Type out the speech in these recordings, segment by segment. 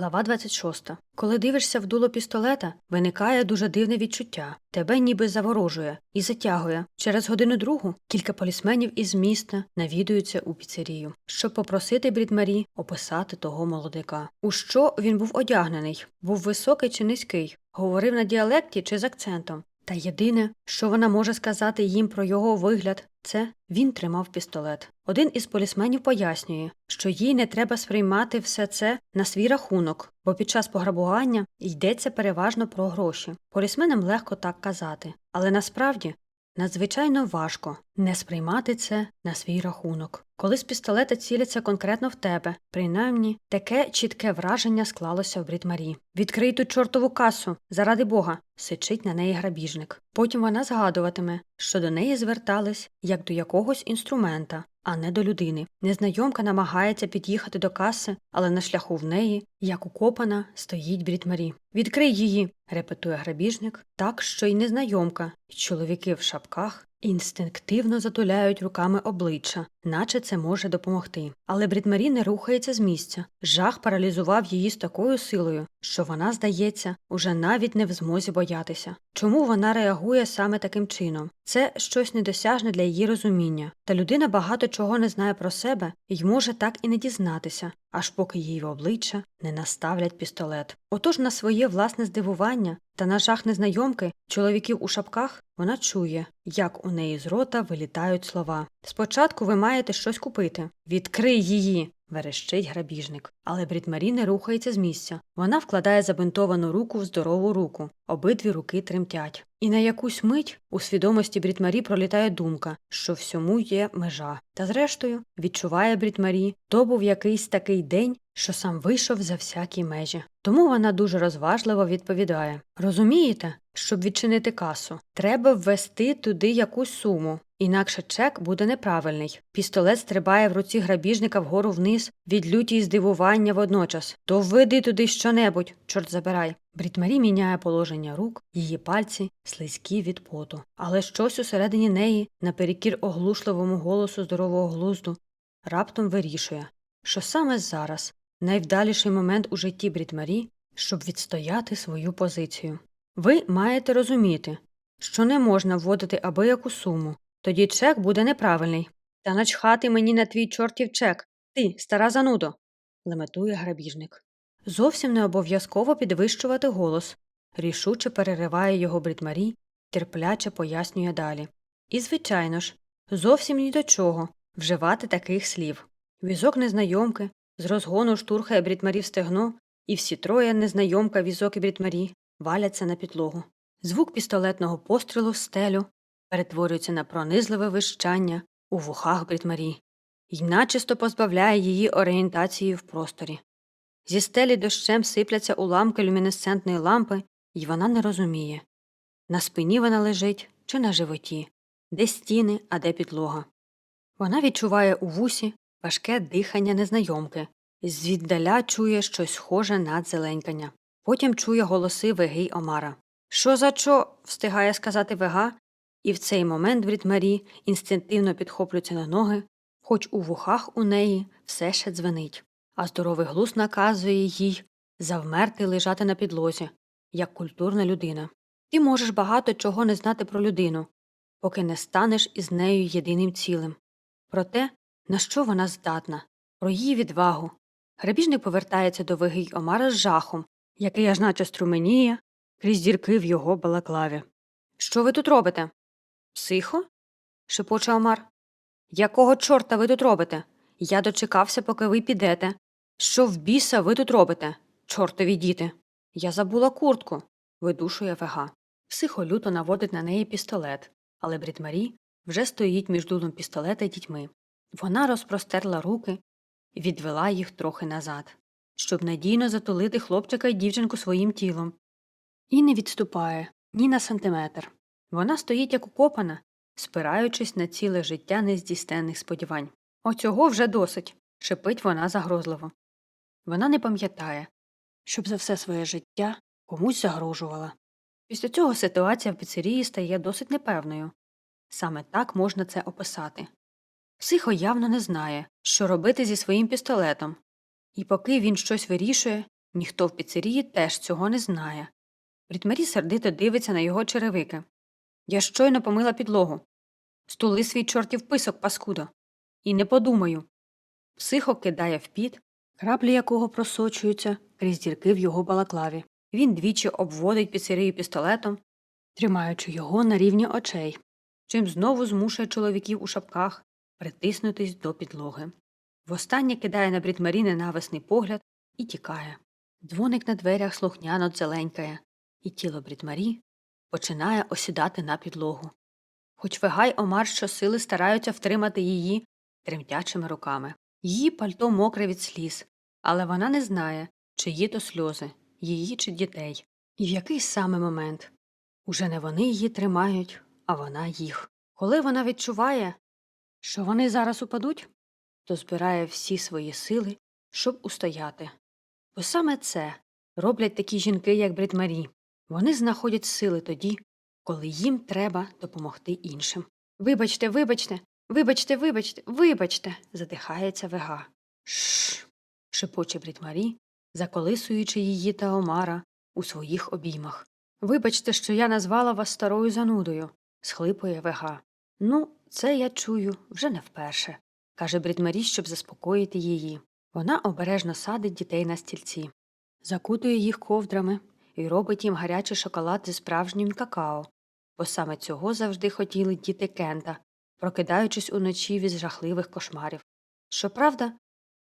Глава 26. Коли дивишся в дуло пістолета, виникає дуже дивне відчуття. Тебе ніби заворожує і затягує. Через годину другу кілька полісменів із міста навідуються у піцерію, щоб попросити Брідмарі описати того молодика. У що він був одягнений? Був високий чи низький? Говорив на діалекті чи з акцентом? Та єдине, що вона може сказати їм про його вигляд, це він тримав пістолет. Один із полісменів пояснює, що їй не треба сприймати все це на свій рахунок, бо під час пограбування йдеться переважно про гроші. Полісменам легко так казати, але насправді надзвичайно важко не сприймати це на свій рахунок. Коли з пістолета ціляться конкретно в тебе, принаймні таке чітке враження склалося в Брідмарі. Відкрий ту чортову касу, заради Бога, сичить на неї грабіжник. Потім вона згадуватиме, що до неї звертались як до якогось інструмента, а не до людини. Незнайомка намагається під'їхати до каси, але на шляху в неї, як укопана, стоїть Брідмарі. Відкрий її, репетує грабіжник, так що й незнайомка, чоловіки в шапках інстинктивно затуляють руками обличчя, наче це може допомогти. Але Брідмарі не рухається з місця. Жах паралізував її з такою силою, що вона, здається, уже навіть не в змозі боятися. Чому вона реагує саме таким чином? Це щось недосяжне для її розуміння, та людина багато чого не знає про себе і може так і не дізнатися, аж поки в обличчя не наставлять пістолет. Отож на своє власне здивування та на жах незнайомки чоловіків у шапках вона чує, як у неї з рота вилітають слова. Спочатку ви маєте щось купити. Відкрий її. верещить грабіжник. Але Брідмарі не рухається з місця. Вона вкладає забинтовану руку в здорову руку. Обидві руки тремтять. І на якусь мить у свідомості Брідмарі пролітає думка, що всьому є межа. Та зрештою відчуває Брідмарі, то був якийсь такий день, що сам вийшов за всякі межі. Тому вона дуже розважливо відповідає Розумієте, щоб відчинити касу, треба ввести туди якусь суму, інакше чек буде неправильний. Пістолет стрибає в руці грабіжника вгору вниз від люті й здивування водночас. То введи туди щонебудь, чорт забирай. Брітмарі міняє положення рук, її пальці слизькі від поту. Але щось усередині неї, наперекір оглушливому голосу здорового глузду, раптом вирішує, що саме зараз найвдаліший момент у житті Брітмарі, щоб відстояти свою позицію. Ви маєте розуміти, що не можна вводити абияку суму, тоді чек буде неправильний. Та начхати мені на твій чортів чек. Ти, стара занудо. леметує грабіжник. Зовсім не обов'язково підвищувати голос. Рішуче перериває його Брітмарі, терпляче пояснює далі. І, звичайно ж, зовсім ні до чого вживати таких слів. Візок незнайомки з розгону штурхає Брітмарі стегно, і всі троє незнайомка, візок і Брітмарі валяться на підлогу. Звук пістолетного пострілу в стелю перетворюється на пронизливе вищання у вухах Брітмарі й начисто позбавляє її орієнтації в просторі. Зі стелі дощем сипляться уламки люмінесцентної лампи, і вона не розуміє. На спині вона лежить чи на животі, де стіни, а де підлога. Вона відчуває у вусі важке дихання незнайомки, звіддаля чує щось схоже на дзеленькання. Потім чує голоси Веги й Омара. Що за чо? встигає сказати Вега, і в цей момент Брітмарі інстинктивно підхоплюється на ноги, хоч у вухах у неї все ще дзвенить, а здоровий глузд наказує їй завмерти лежати на підлозі, як культурна людина. Ти можеш багато чого не знати про людину, поки не станеш із нею єдиним цілим. Про те, на що вона здатна, про її відвагу. Грабіжник повертається до Веги й Омара з жахом, який аж наче струменіє крізь дірки в його балаклаві. Що ви тут робите? Психо? шепоче Омар. Якого чорта ви тут робите? Я дочекався, поки ви підете. Що в біса ви тут робите? Чортові діти. Я забула куртку. видушує Вега. Психо люто наводить на неї пістолет, але Брітмарі вже стоїть між дулом пістолета й дітьми. Вона розпростерла руки і відвела їх трохи назад, щоб надійно затулити хлопчика й дівчинку своїм тілом. І не відступає ні на сантиметр. Вона стоїть як укопана, спираючись на ціле життя нездійсненних сподівань. Оцього вже досить, шипить вона загрозливо. Вона не пам'ятає, щоб за все своє життя комусь загрожувала. Після цього ситуація в піцерії стає досить непевною. Саме так можна це описати. Психо явно не знає, що робити зі своїм пістолетом, і поки він щось вирішує, Ніхто в піцерії теж цього не знає. Брітмарі сердито дивиться на його черевики. Я щойно помила підлогу. Стули свій чортів писок, паскудо. І не подумаю. Психо кидає в піт, краплі якого просочуються крізь дірки в його балаклаві. Він двічі обводить піцерію пістолетом, тримаючи його на рівні очей, чим знову змушує чоловіків у шапках притиснутись до підлоги. Востаннє кидає на Брітмарі ненависний погляд і тікає. Дзвоник на дверях слухняно дзеленькає, і тіло Брітмарі починає осідати на підлогу. Хоч Вегай Омар щосили стараються втримати її тремтячими руками. Її пальто мокре від сліз, але вона не знає, чиї то сльози, її чи дітей. І в який саме момент уже не вони її тримають, а вона їх. Коли вона відчуває, що вони зараз упадуть, то збирає всі свої сили, щоб устояти. Бо саме це роблять такі жінки, як Бритмарі. Вони знаходять сили тоді, коли їм треба допомогти іншим. Вибачте, вибачте, вибачте, вибачте, вибачте. задихається вега. Шш. шепоче Брітмарі, заколисуючи її та Омара у своїх обіймах. Вибачте, що я назвала вас старою занудою, схлипує вега. Ну, це я чую вже не вперше, каже Брітмарі, щоб заспокоїти її. Вона обережно садить дітей на стільці, закутує їх ковдрами і робить їм гарячий шоколад зі справжнім какао, бо саме цього завжди хотіли діти Кента, прокидаючись уночі від жахливих кошмарів. Щоправда,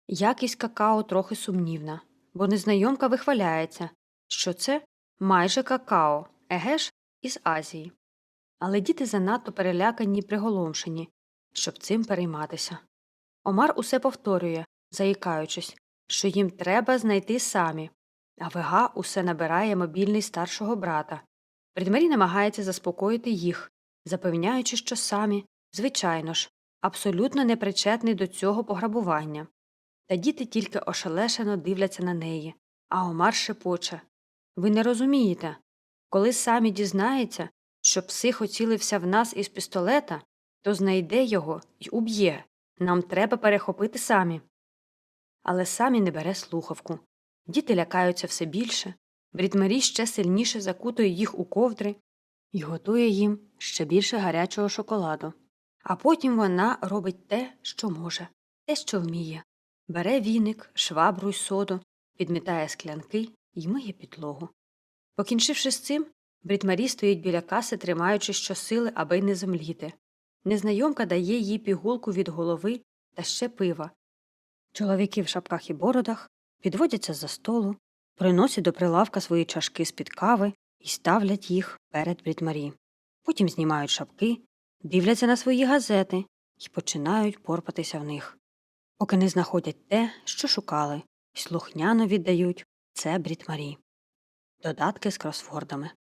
якість какао трохи сумнівна, бо незнайомка вихваляється, що це майже какао, еге ж, із Азії. Але діти занадто перелякані й приголомшені, щоб цим перейматися. Омар усе повторює, заїкаючись, що їм треба знайти самі, а Вега усе набирає мобільний старшого брата. Предмарі намагається заспокоїти їх, запевняючи, що самі, звичайно ж, абсолютно непричетний до цього пограбування. Та діти тільки ошелешено дивляться на неї, а Омар шепоче Ви не розумієте. Коли самі дізнається, що псих оцілився в нас із пістолета, то знайде його й уб'є. Нам треба перехопити самі. Але самі не бере слухавку. Діти лякаються все більше. Брітмарі ще сильніше закутує їх у ковдри і готує їм ще більше гарячого шоколаду. А потім вона робить те, що може, те, що вміє. Бере віник, швабру й соду, підмітає склянки і миє підлогу. Покінчивши з цим, Брітмарі стоїть біля каси, тримаючи щосили, аби не земліти. Незнайомка дає їй пігулку від голови та ще пива. Чоловіки в шапках і бородах підводяться за столу, приносять до прилавка свої чашки з-під кави і ставлять їх перед Брітмарі. Потім знімають шапки, дивляться на свої газети і починають порпатися в них. Поки не знаходять те, що шукали, і слухняно віддають це Брітмарі. Додатки з кросвордами.